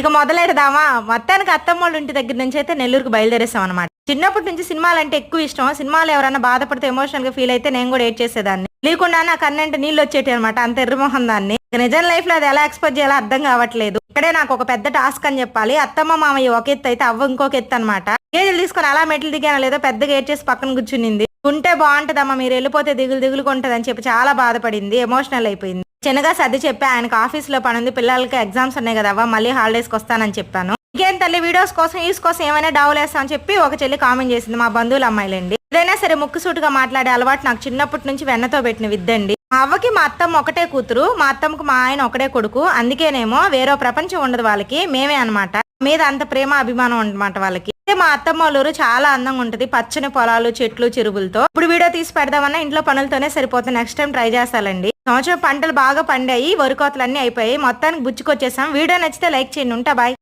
ఇక మొదలెడదామా? మొత్తానికి అత్తమ్మ వాళ్ళ ఇంటి దగ్గర నుంచి అయితే నెల్లూరుకు బయలుదేరేసాం అనమాట చిన్నప్పటి నుంచి సినిమాలు అంటే ఎక్కువ ఇష్టం సినిమాలు ఎవరైనా బాధపడితే ఎమోషనల్గా ఫీల్ అయితే నేను కూడా ఏడ్ చేసేదాన్ని. లేకుండా నా కన్నంటే నీళ్ళు వచ్చేటి అనమాట అంత ఎర్రమోహం దాన్ని. నిజం లైఫ్లో అది ఎలా ఎక్స్పెక్ట్ చేయాలో అర్థం కావట్లేదు. ఇక్కడే నాకు ఒక పెద్ద టాస్క్ అని చెప్పాలి. అత్తమ్మ మామయ్య ఒక ఎత్తు అయితే అవ్వ ఇంకొక ఎత్తు అనమాట గేదెలు తీసుకొని అలా మెట్లు దిగానో లేదో పెద్దగా ఏడ్ చేసి పక్కన కూర్చునింది. ఉంటే బాగుంటుందమ్మా మీరు వెళ్ళిపోతే దిగులు దిగులుగా ఉంటదని చెప్పి చాలా బాధపడింది. ఎమోషనల్ అయిపోయింది. చిన్నగా సర్ది చెప్పి ఆయనకు ఆఫీస్లో పని ఉంది పిల్లలకి ఎగ్జామ్స్ ఉన్నాయి కదా మళ్ళీ హాలిడేస్కి వస్తానని చెప్పాను. ఇంకేం తల్లి వీడియోస్ కోసం ఈస్ కోసం ఏమైనా డౌల్ వేస్తామని చెప్పి ఒక చెల్లి కామెంట్ చేసింది మా బంధువుల అమ్మాయిలండి. ఏదైనా సరే ముక్కు సూటుగా మాట్లాడే అలవాటు నాకు చిన్నప్పటి నుంచి వెన్నతో పెట్టిన విద్దండి. మా అవ్వకి మా అత్తమ్మ ఒకటే కూతురు మా అత్తమ్మకు మా ఆయన ఒకటే కొడుకు అందుకేనేమో వేరే ప్రపంచం ఉండదు వాళ్ళకి మేమే అన్నమాట. మీద అంత ప్రేమ అభిమానం అన్నమాట వాళ్ళకి. అయితే మా అత్తమ్మ వాళ్ళ ఊరు చాలా అందంగా ఉంటది పచ్చని పొలాలు చెట్లు చెరువులతో. ఇప్పుడు వీడియో తీసి పెడదామన్నా ఇంట్లో పనులతోనే సరిపోతుంది నెక్స్ట్ టైం ట్రై చేస్తానండి సంవత్సరం పంటలు బాగా పండాయి వరి కోతలన్నీ అయిపోయాయి. మొత్తానికి బుచ్చుకొచ్చేసాం. వీడియో నచ్చితే లైక్ చేయండి. ఉంటా బాయ్.